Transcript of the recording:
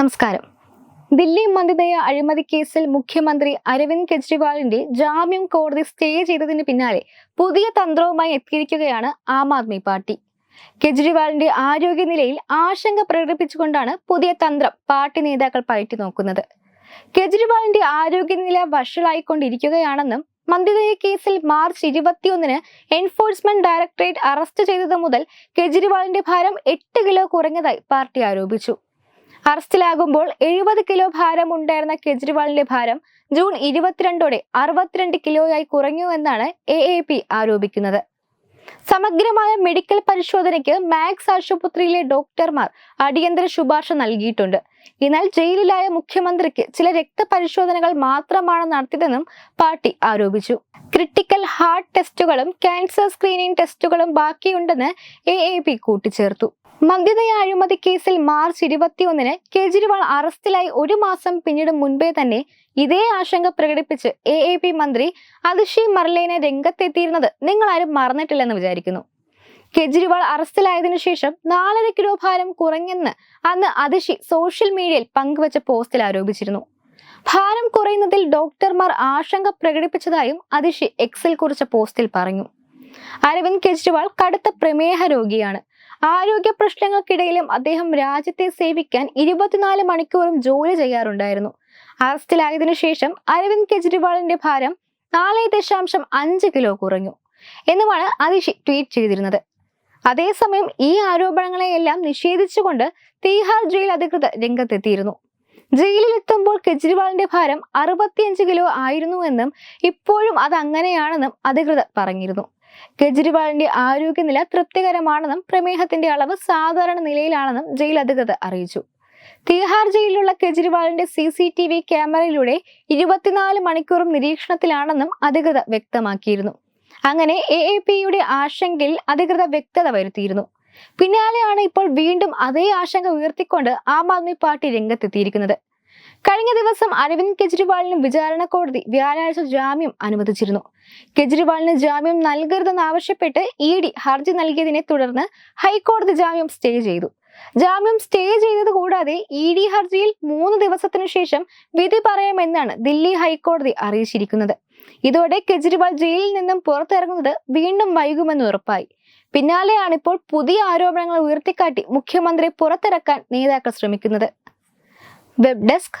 നമസ്കാരം. ദില്ലി മന്ദിതയ അഴിമതി കേസിൽ മുഖ്യമന്ത്രി അരവിന്ദ് കെജ്രിവാളിന്റെ ജാമ്യം കോടതി സ്റ്റേ ചെയ്തതിന് പിന്നാലെ പുതിയ തന്ത്രവുമായി എത്തിയിരിക്കുകയാണ് ആം ആദ്മി പാർട്ടി. കെജ്രിവാളിന്റെ ആരോഗ്യനിലയിൽ ആശങ്ക പ്രകടിപ്പിച്ചുകൊണ്ടാണ് പുതിയ തന്ത്രം പാർട്ടി നേതാക്കൾ പയറ്റി നോക്കുന്നത്. കെജ്രിവാളിന്റെ ആരോഗ്യനില വഷളായിക്കൊണ്ടിരിക്കുകയാണെന്നും മന്ദിതയ കേസിൽ മാർച്ച് ഇരുപത്തിയൊന്നിന് എൻഫോഴ്സ്മെന്റ് ഡയറക്ടറേറ്റ് അറസ്റ്റ് ചെയ്തത് മുതൽ കെജ്രിവാളിന്റെ ഭാരം എട്ട് കിലോ കുറഞ്ഞതായി പാർട്ടി ആരോപിച്ചു. അറസ്റ്റിലാകുമ്പോൾ എഴുപത് കിലോ ഭാരം ഉണ്ടായിരുന്ന കെജ്രിവാളിന്റെ ഭാരം ജൂൺ ഇരുപത്തിരണ്ടോടെ അറുപത്തിരണ്ട് കിലോയായി കുറഞ്ഞുവെന്നാണ് എ എ പി ആരോപിക്കുന്നത്. സമഗ്രമായ മെഡിക്കൽ പരിശോധനയ്ക്ക് മാക്സ് ആശുപത്രിയിലെ ഡോക്ടർമാർ അടിയന്തര ശുപാർശ നൽകിയിട്ടുണ്ട്. എന്നാൽ ജയിലിലായ മുഖ്യമന്ത്രിക്ക് ചില രക്തപരിശോധനകൾ മാത്രമാണ് നടത്തിയതെന്നും പാർട്ടി ആരോപിച്ചു. ക്രിട്ടിക്കൽ ഹാർട്ട് ടെസ്റ്റുകളും ക്യാൻസർ സ്ക്രീനിംഗ് ടെസ്റ്റുകളും ബാക്കിയുണ്ടെന്ന് എ എ പി കൂട്ടിച്ചേർത്തു. മദ്യതയ അഴിമതി കേസിൽ മാർച്ച് ഇരുപത്തിയൊന്നിന് കെജ്രിവാൾ അറസ്റ്റിലായി ഒരു മാസം പിന്നീട് മുൻപേ തന്നെ ഇതേ ആശങ്ക പ്രകടിപ്പിച്ച് എ എ പി മന്ത്രി അതിഷി മർലേനെ രംഗത്തെത്തിയിരുന്നത് നിങ്ങൾ ആരും മറന്നിട്ടില്ലെന്ന് വിചാരിക്കുന്നു. കെജ്രിവാൾ അറസ്റ്റിലായതിനു ശേഷം നാലര കിലോ ഭാരം കുറഞ്ഞെന്ന് അന്ന് അതിഷി സോഷ്യൽ മീഡിയയിൽ പങ്കുവച്ച പോസ്റ്റിൽ ആരോപിച്ചിരുന്നു. ഭാരം കുറയുന്നതിൽ ഡോക്ടർമാർ ആശങ്ക പ്രകടിപ്പിച്ചതായും അതിഷി എക്സിൽ കുറിച്ച പോസ്റ്റിൽ പറഞ്ഞു. അരവിന്ദ് കെജ്രിവാൾ കടുത്ത പ്രമേഹ രോഗിയാണ്. ആരോഗ്യ പ്രശ്നങ്ങൾക്കിടയിലും അദ്ദേഹം രാജ്യത്തെ സേവിക്കാൻ ഇരുപത്തിനാല് മണിക്കൂറും ജോലി ചെയ്യാറുണ്ടായിരുന്നു. അറസ്റ്റിലായതിനു ശേഷം അരവിന്ദ് കെജ്രിവാളിന്റെ ഭാരം നാല് ദശാംശം അഞ്ച് കിലോ കുറഞ്ഞു എന്നുമാണ് അതിഷി ട്വീറ്റ് ചെയ്തിരുന്നത്. അതേസമയം ഈ ആരോപണങ്ങളെയെല്ലാം നിഷേധിച്ചുകൊണ്ട് തീഹാർ ജയിൽ അധികൃതർ രംഗത്തെത്തിയിരുന്നു. ജയിലിലെത്തുമ്പോൾ കെജ്രിവാളിന്റെ ഭാരം അറുപത്തിയഞ്ച് കിലോ ആയിരുന്നുവെന്നും ഇപ്പോഴും അത് അങ്ങനെയാണെന്നും അധികൃതർ പറഞ്ഞിരുന്നു. കെജ്രിവാളിന്റെ ആരോഗ്യനില തൃപ്തികരമാണെന്നും പ്രമേഹത്തിന്റെ അളവ് സാധാരണ നിലയിലാണെന്നും ജയിൽ അധികൃതർ അറിയിച്ചു. തീഹാർ ജയിലിലുള്ള കെജ്രിവാളിന്റെ സി സി ടി വി ക്യാമറയിലൂടെ ഇരുപത്തിനാല് മണിക്കൂറും നിരീക്ഷണത്തിലാണെന്നും അധികൃതർ വ്യക്തമാക്കിയിരുന്നു. അങ്ങനെ എ എ പിയുടെ ആശങ്കയിൽ അധികൃതർ വ്യക്തത വരുത്തിയിരുന്നു. പിന്നാലെയാണ് ഇപ്പോൾ വീണ്ടും അതേ ആശങ്ക ഉയർത്തിക്കൊണ്ട് ആം ആദ്മി പാർട്ടി രംഗത്തെത്തിയിരിക്കുന്നത്. കഴിഞ്ഞ ദിവസം അരവിന്ദ് കെജ്രിവാളിന് വിചാരണ കോടതി വ്യാഴാഴ്ച ജാമ്യം അനുവദിച്ചിരുന്നു. കെജ്രിവാളിന് ജാമ്യം നൽകരുതെന്നാവശ്യപ്പെട്ട് ഇ ഡി ഹർജി നൽകിയതിനെ തുടർന്ന് ഹൈക്കോടതി ജാമ്യം സ്റ്റേ ചെയ്തു. ജാമ്യം സ്റ്റേ ചെയ്തത് കൂടാതെ ഇ ഡി ഹർജിയിൽ മൂന്ന് ദിവസത്തിനു ശേഷം വിധി പറയാമെന്നാണ് ദില്ലി ഹൈക്കോടതി അറിയിച്ചിരിക്കുന്നത്. ഇതോടെ കെജ്രിവാൾ ജയിലിൽ നിന്നും പുറത്തിറങ്ങുന്നത് വീണ്ടും വൈകുമെന്ന് ഉറപ്പായി. പിന്നാലെയാണ് ഇപ്പോൾ പുതിയ ആരോപണങ്ങൾ ഉയർത്തിക്കാട്ടി മുഖ്യമന്ത്രി പുറത്തിറക്കാൻ നേതാക്കൾ ശ്രമിക്കുന്നത്. Web desk